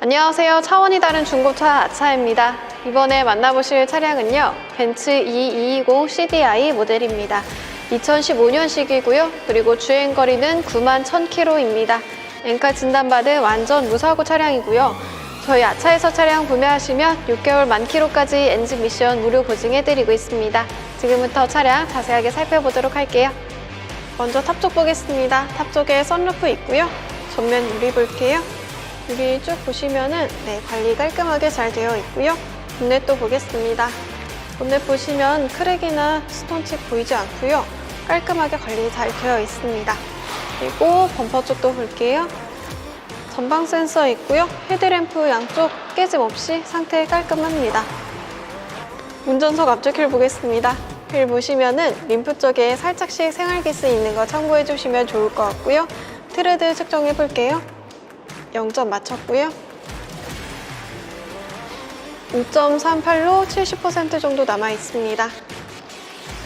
안녕하세요. 차원이 다른 중고차 아차입니다. 이번에 만나보실 차량은요. 벤츠 E220 CDI 모델입니다. 2015년식이고요. 그리고 주행거리는 9만 1000km입니다. 엔카 진단받은 완전 무사고 차량이고요. 저희 아차에서 차량 구매하시면 6개월 만 킬로까지 엔진 미션 무료 보증해드리고 있습니다. 지금부터 차량 자세하게 살펴보도록 할게요. 먼저 탑쪽 보겠습니다. 탑 쪽에 선루프 있고요. 전면 유리 볼게요. 유리 쭉 보시면은 네, 관리 깔끔하게 잘 되어 있고요. 본넷도 보겠습니다. 본넷 보시면 크랙이나 스톤칩 보이지 않고요. 깔끔하게 관리 잘 되어 있습니다. 그리고 범퍼 쪽도 볼게요. 전방 센서 있고요. 헤드램프 양쪽 깨짐 없이 상태 깔끔합니다. 운전석 앞쪽 휠 보겠습니다. 휠 보시면은 림프 쪽에 살짝씩 생활기스 있는 거 참고해 주시면 좋을 것 같고요. 트레드 측정해 볼게요. 0점 맞췄고요. 5.38로 70% 정도 남아 있습니다.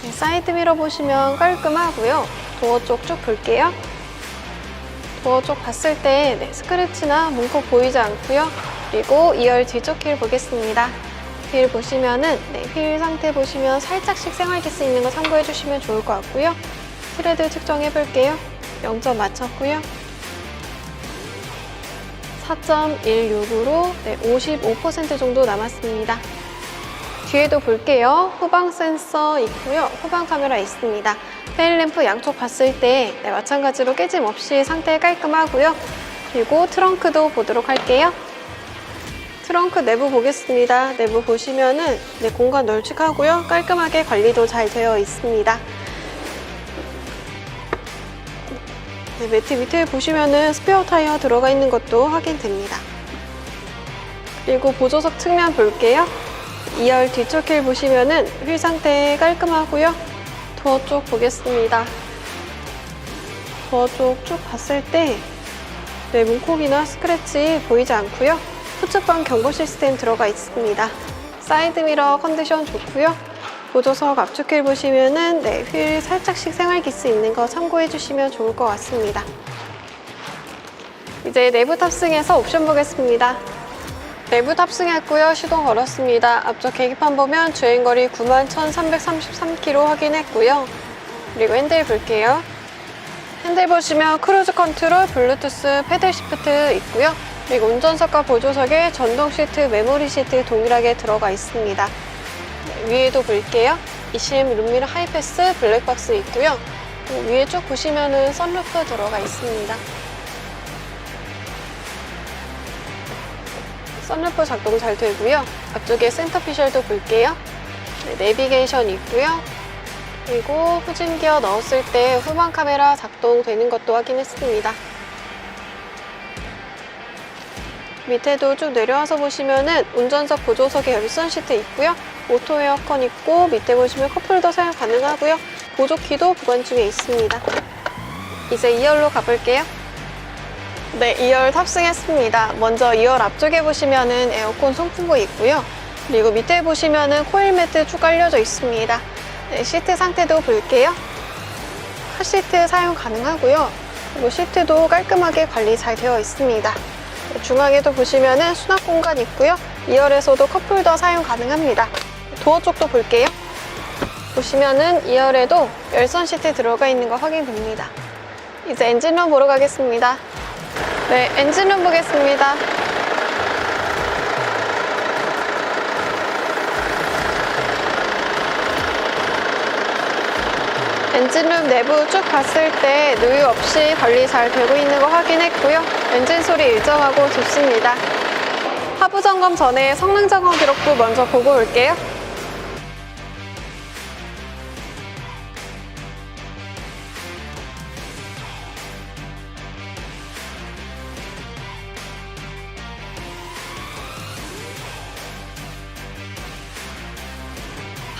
네, 사이드 미러 보시면 깔끔하고요. 도어 쪽 쭉 볼게요. 도어 쪽 봤을 때 네, 스크래치나 문콕 보이지 않고요. 그리고 2열 뒤쪽 휠 보겠습니다. 휠 보시면은 네, 휠 상태 보시면 살짝씩 생활기스 있는 거 참고해 주시면 좋을 것 같고요. 트레드 측정해 볼게요. 0점 맞췄고요. 4.16으로 네, 55% 정도 남았습니다. 뒤에도 볼게요. 후방 센서 있고요. 후방 카메라 있습니다. 테일램프 양쪽 봤을 때 네, 마찬가지로 깨짐 없이 상태 깔끔하고요. 그리고 트렁크도 보도록 할게요. 트렁크 내부 보겠습니다. 내부 보시면은 네, 공간 널찍하고요. 깔끔하게 관리도 잘 되어 있습니다. 네, 매트 밑에 보시면은 스페어 타이어 들어가 있는 것도 확인됩니다. 그리고 보조석 측면 볼게요. 2열 뒤쪽 휠 보시면은 휠 상태 깔끔하고요. 도어 쪽 보겠습니다. 도어 쪽 쭉 봤을 때 네, 문콕이나 스크래치 보이지 않고요. 후측방 경고 시스템 들어가 있습니다. 사이드 미러 컨디션 좋고요. 보조석 앞쪽 휠 보시면은 네, 휠 살짝씩 생활 기스 있는 거 참고해 주시면 좋을 것 같습니다. 이제 내부 탑승해서 옵션 보겠습니다. 내부 탑승했고요. 시동 걸었습니다. 앞쪽 계기판 보면 주행거리 91,333km 확인했고요. 그리고 핸들 볼게요. 핸들 보시면 크루즈 컨트롤, 블루투스, 패들 시프트 있고요. 그리고 운전석과 보조석에 전동 시트, 메모리 시트 동일하게 들어가 있습니다. 네, 위에도 볼게요. 이심 룸미러 하이패스 블랙박스 있고요. 위에 쭉 보시면은 선루프 들어가 있습니다. 선루프 작동 잘 되고요. 앞쪽에 센터 피셜도 볼게요. 네, 내비게이션 있고요. 그리고 후진 기어 넣었을 때 후방 카메라 작동되는 것도 확인했습니다. 밑에도 쭉 내려와서 보시면은 운전석 보조석에 열선 시트 있고요. 오토 에어컨 있고 밑에 보시면 컵홀더 사용 가능하고요. 보조키도 보관 중에 있습니다. 이제 2열로 가볼게요. 네, 2열 탑승했습니다. 먼저 2열 앞쪽에 보시면은 에어컨 송풍구 있고요. 그리고 밑에 보시면은 코일 매트 쭉 깔려져 있습니다. 네, 시트 상태도 볼게요. 카시트 사용 가능하고요. 그리고 시트도 깔끔하게 관리 잘 되어 있습니다. 네, 중앙에도 보시면은 수납 공간 있고요. 2열에서도 컵홀더 사용 가능합니다. 도어 쪽도 볼게요. 보시면은 2열에도 열선 시트 들어가 있는 거 확인됩니다. 이제 엔진룸 보러 가겠습니다. 네, 엔진룸 보겠습니다. 엔진룸 내부 쭉 봤을 때 누유 없이 관리 잘 되고 있는 거 확인했고요. 엔진 소리 일정하고 좋습니다. 하부 점검 전에 성능 점검 기록부 먼저 보고 올게요.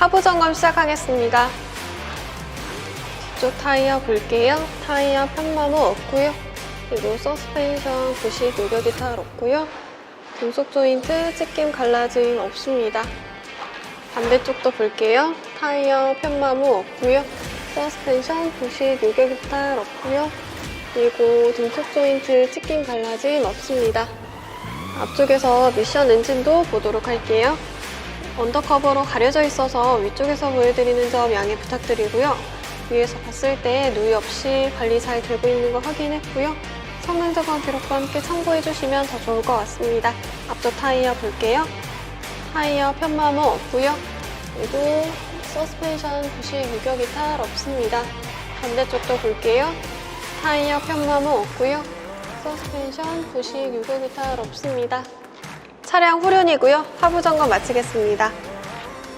하부 점검 시작하겠습니다. 뒤쪽 타이어 볼게요. 타이어 편마모 없고요. 그리고 서스펜션 부식 요격 기타 없고요. 금속 조인트 찢김 갈라짐 없습니다. 반대쪽도 볼게요. 타이어 편마모 없고요. 서스펜션 부식 요격 기타 없고요. 그리고 등속 조인트 찢김 갈라짐 없습니다. 앞쪽에서 미션 엔진도 보도록 할게요. 언더커버로 가려져 있어서 위쪽에서 보여드리는 점 양해 부탁드리고요. 위에서 봤을 때 누이 없이 관리 잘 되고 있는 거 확인했고요. 성능 점검 기록과 함께 참고해 주시면 더 좋을 것 같습니다. 앞쪽 타이어 볼게요. 타이어 편마모 없고요. 그리고 서스펜션 부식 유격 이탈 없습니다. 반대쪽도 볼게요. 타이어 편마모 없고요. 서스펜션 부식 유격 이탈 없습니다. 차량 후륜이고요. 하부 점검 마치겠습니다.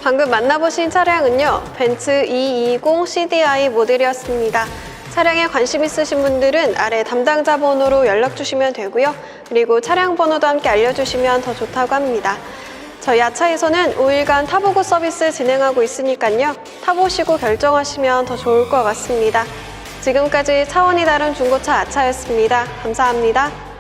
방금 만나보신 차량은요, 벤츠 220 CDI 모델이었습니다. 차량에 관심 있으신 분들은 아래 담당자 번호로 연락 주시면 되고요. 그리고 차량 번호도 함께 알려주시면 더 좋다고 합니다. 저희 아차에서는 5일간 타보고 서비스 진행하고 있으니까요. 타보시고 결정하시면 더 좋을 것 같습니다. 지금까지 차원이 다른 중고차 아차였습니다. 감사합니다.